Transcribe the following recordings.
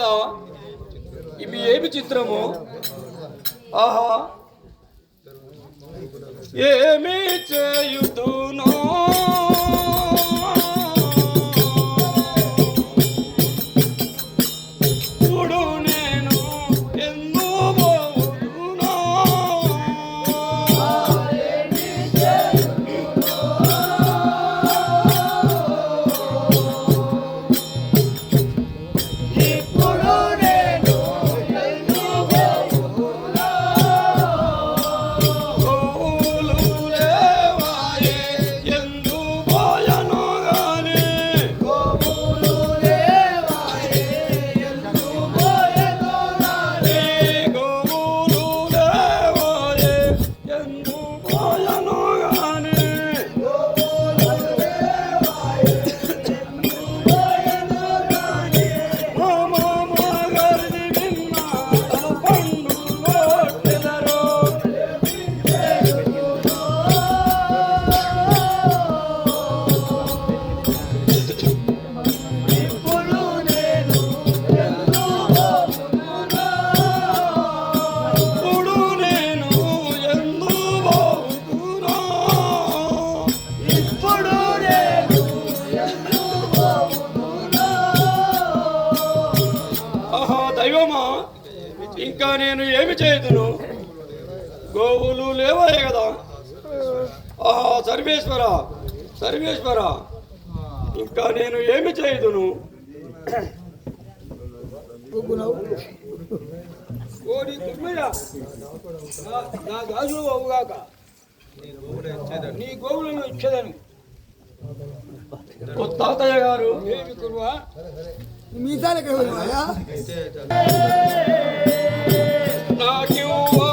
కదా ఇవి ఏమి చిత్రము? ఆహా. ఏమి చేయుతునో ఇంకా నేను ఏమి చేయదును? గోవులు లేవాయే కదా. ఆహా సర్వేశ్వర సర్వేశ్వర ఇంకా నేను ఏమి చేయదును? కోడి కుమ్మిరా నా దాసులు అవుగాక నీ గోవులను ఇచ్చేదని. ఓ తాతయ్య గారు. ఏమి కురువా మీసాలు ఎక్కడ क्यों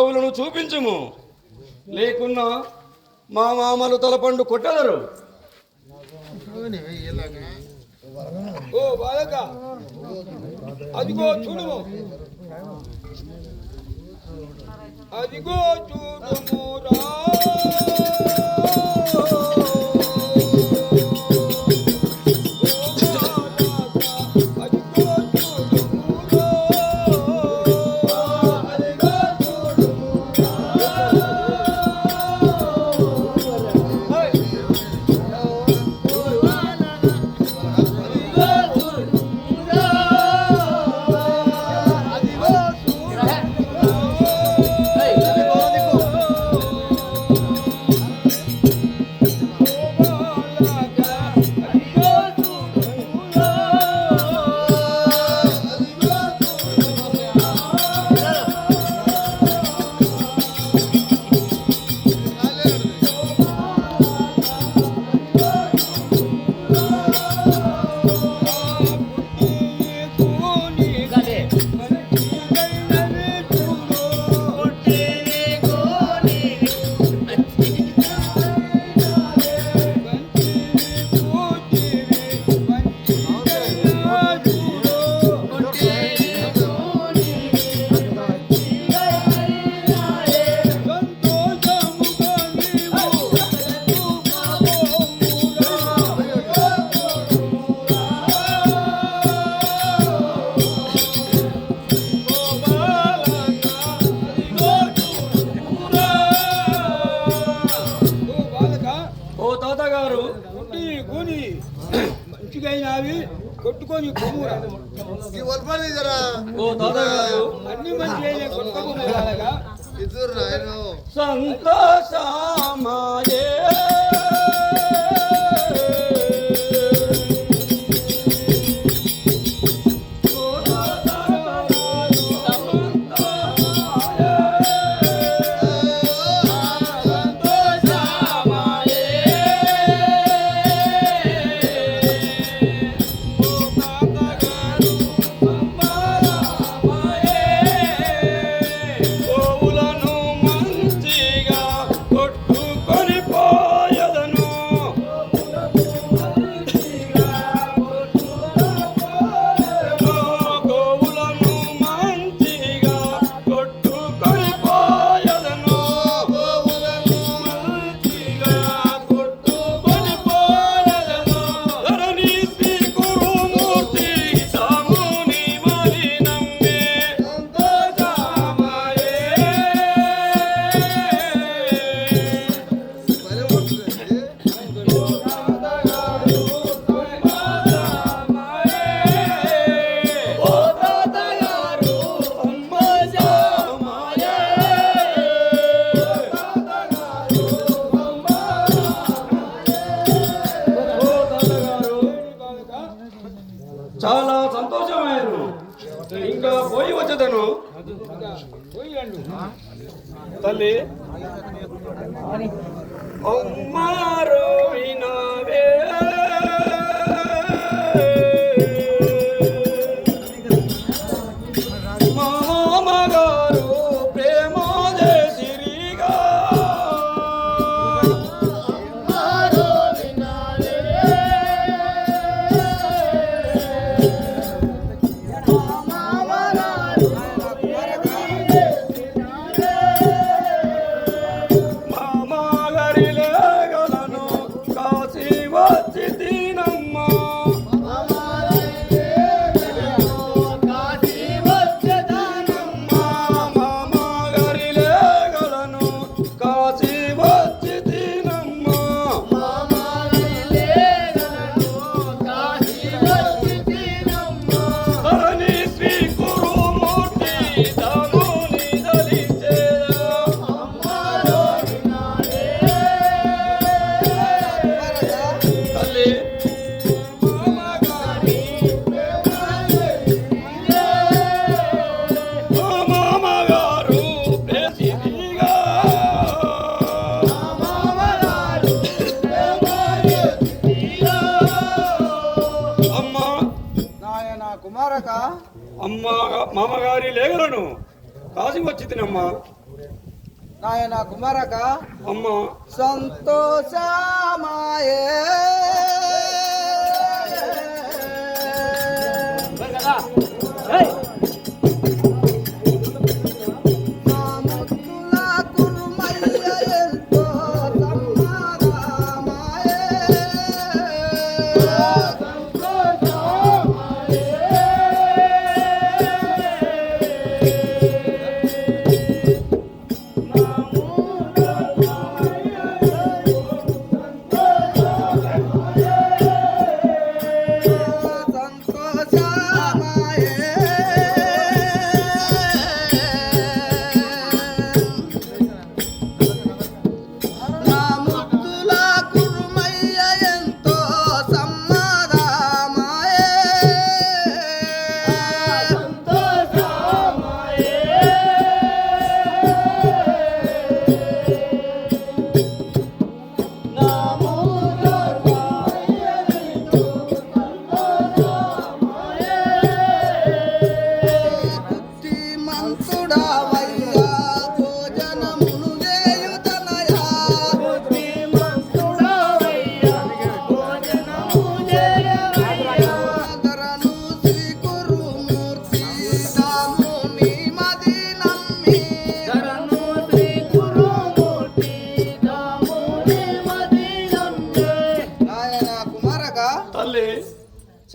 నా గోవులను చూపించుము. లేకున్నా మా మామలు తలపండు కొట్టదరు ఓ బాలక అదిగో చూడుము. అదిగో చూడుమురా రా. పిచ్చిగైనవి కొట్టుకొని కొమ్మురా. అన్ని మంచి కొట్టుకోమలాగా సంతోషమాయే. మామగారి లేగలను కాసి వచ్చి తినమ్మా నాయన కుమారక అమ్మ. సంతోషమాయే.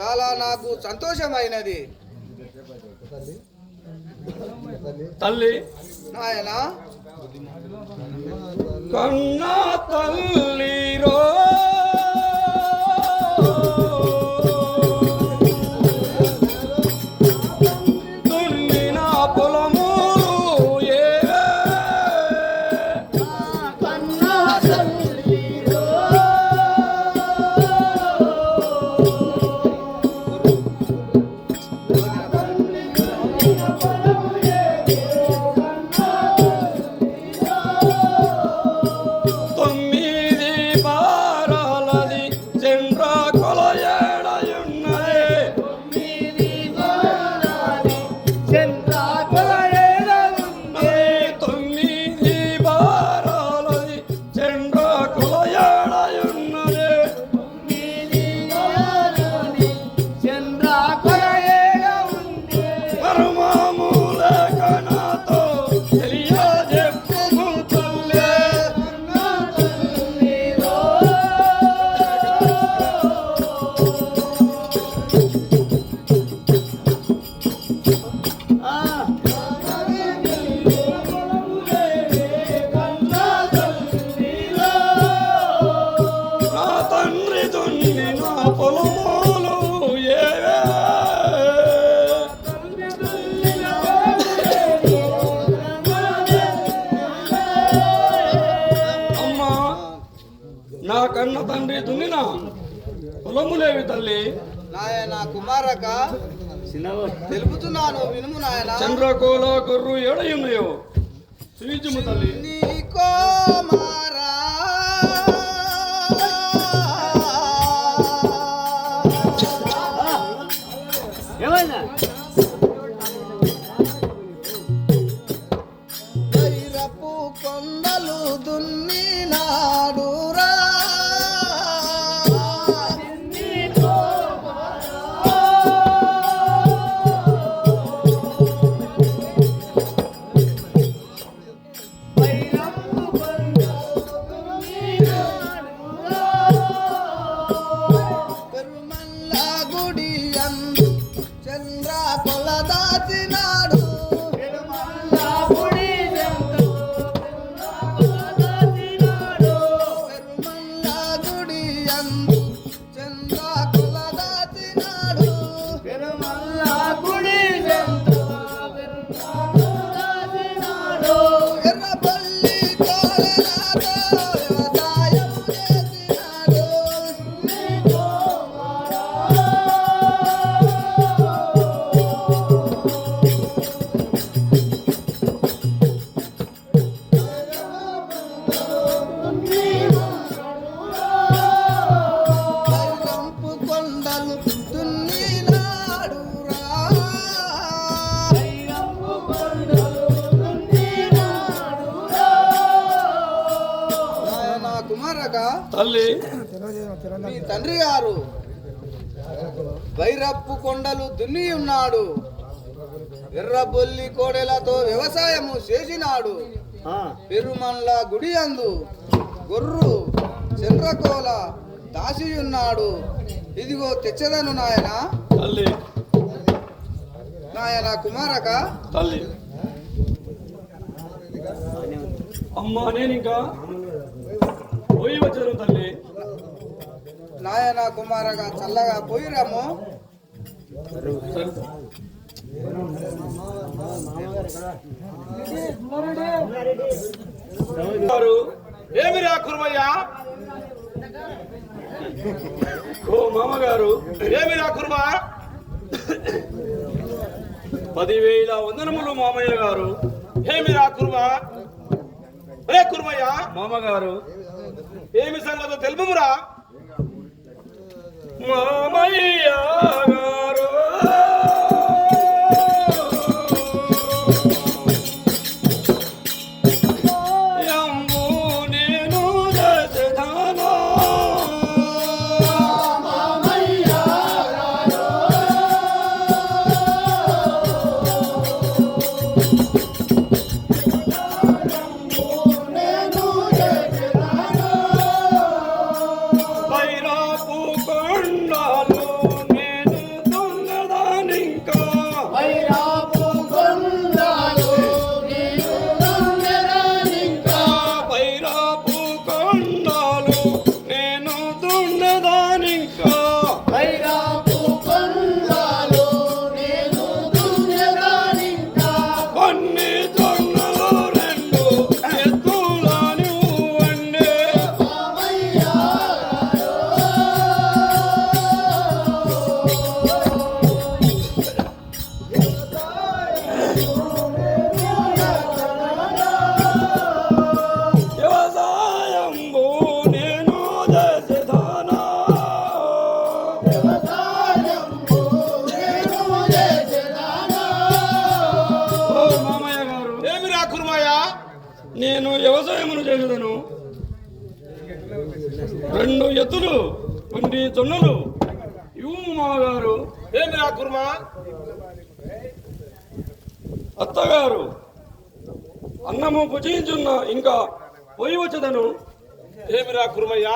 చాలా నాకు సంతోషమైనది. తల్లి. నాయన. కన్నా తల్లి రో దున్నిన? పొలములేవి తల్లి. నాయన కుమారక తెలుపుతున్నాను వినుము నాయన. చంద్రకోల గొర్రు ఏడయున్నాయో శ్రీజుము తల్లి. నీ కుమారా వైరప్పు కొండలు దున్ని ఉన్నాడు. ఎర్రబొల్లి కోడెలతో వ్యవసాయము చేసినాడు. పెరుమల్ల గుడి అందు గొర్రు చంద్రకోల దాసి ఉన్నాడు ఇదిగో తెచ్చదను నాయన. తల్లి. నాయన కుమారక. తల్లి. అమ్మా నేను ఇంకా పోయి వచ్చాను తల్లి. నాయన కుమారక చల్లగా పోయిరాము సరే. గారు ఏమి రా కుర్మయ్యా? ఓ మామగారు ఏమి రా కుర్మా? పదివేల వందనములు మామయ్య గారు. ఏమి రా కుర్మా? రే కుర్మయ్యా? మామగారు. ఏమి సంగతో తెలుపుమురా? మామయ్య గారు నేను వ్యవసాయమును చేసేదను. రెండు ఎత్తులు కొన్ని జొన్నలు. ఇవు మామగారు. ఏమి కుర్మా అత్తగారు అన్నము భుజించున్న ఇంకా పోయి వచ్చేదను. ఏమి కుర్మయ్యా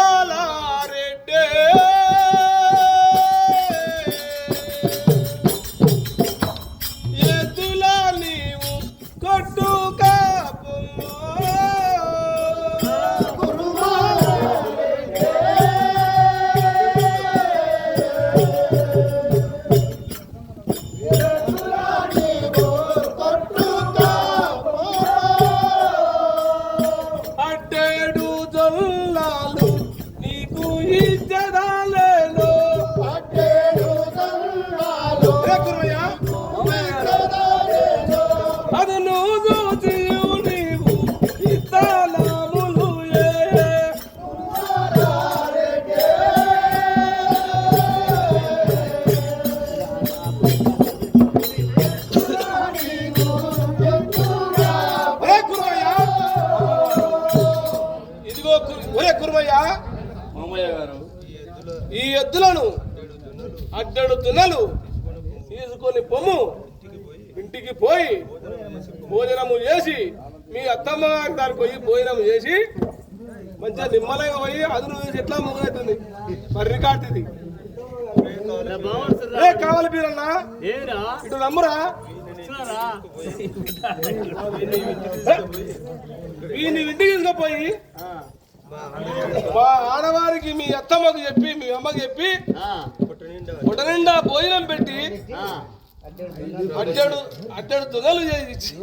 తునలు తీసుకొని పొమ్ము ఇంటికి పోయి భోజనము చేసి మీ అత్తమ్మ గారి పోయి భోజనం చేసి మంచిగా నిమ్మలంగా పోయి అదును ఎట్లా మొగలవుతుంది మర్రి కాటిది. రే కావాలి బీరన్నా? ఏరా? ఇటు నమ్మురా? ఈ నీ ఇంటికి తీసుకుపోయి మా ఆడవారికి మీ అత్తమ్మకు చెప్పి మీ అమ్మకి చెప్పి పొట నిండా భోజనం పెట్టి అట్టడు అట్టడు తునలు చేసి